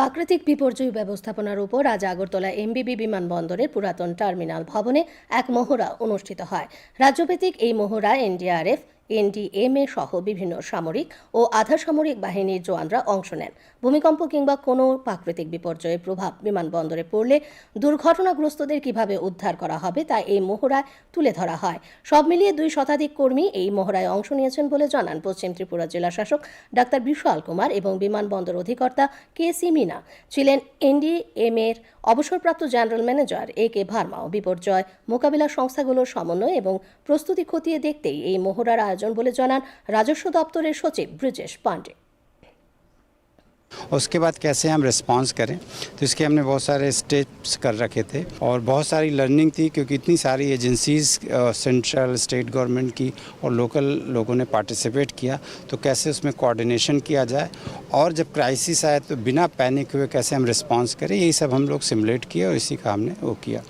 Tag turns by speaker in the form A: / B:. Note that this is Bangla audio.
A: প্রাকৃতিক বিপর্যয় ব্যবস্থাপনার উপর আজ আগরতলা এমবিবি বিমানবন্দরের পুরাতন টার্মিনাল ভবনে এক মহড়া অনুষ্ঠিত হয়। রাজ্যভিত্তিক এই মহড়া এনডিআরএফ এনডিএমএ সহ বিভিন্ন সামরিক ও আধা সামরিক বাহিনীর জওয়ানরা অংশ নেন। ভূমিকম্প কিংবা কোনো প্রাকৃতিক বিপর্যয়ের প্রভাব বিমানবন্দরে পড়লে দুর্ঘটনাগ্রস্তদের কীভাবে উদ্ধার করা হবে তা এই মহড়ায় তুলে ধরা হয়। সব মিলিয়ে দুই শতাধিক কর্মী এই মহড়ায় অংশ নিয়েছেন বলে জানান পশ্চিম ত্রিপুরা জেলা শাসক ডাক্তার বিশাল কুমার এবং বিমানবন্দর অধিকর্তা কে সি মিনা। ছিলেন এনডিএম এর অবসরপ্রাপ্ত জেনারেল ম্যানেজার এ কে ভার্মাও বিপর্যয় মোকাবিলা সংস্থাগুলোর সমন্বয় এবং প্রস্তুতি খতিয়ে দেখতেই এই মহড়ার বলে জানান রাজস্ব দপ্তরের সচিব ব্রিজেশ পাণ্ডে
B: उसके बाद कैसे हम रिस्पांस करें तो इसके हमने बहुत सारे स्टेप्स कर रखे थे और बहुत सारी लर्निंग थी क्योंकि इतनी सारी एजेंसीज सेंट्रल स्टेट गवर्नमेंट की और लोकल लोगों ने पार्टिसिपेट किया तो कैसे उसमें कोऑर्डिनेशन किया जाए और जब क्राइसिस आए तो बिना पैनिक हुए कैसे हम रिस्पांस करें यही सब हम लोग सिमुलेट किए और इसी का हमने वो किया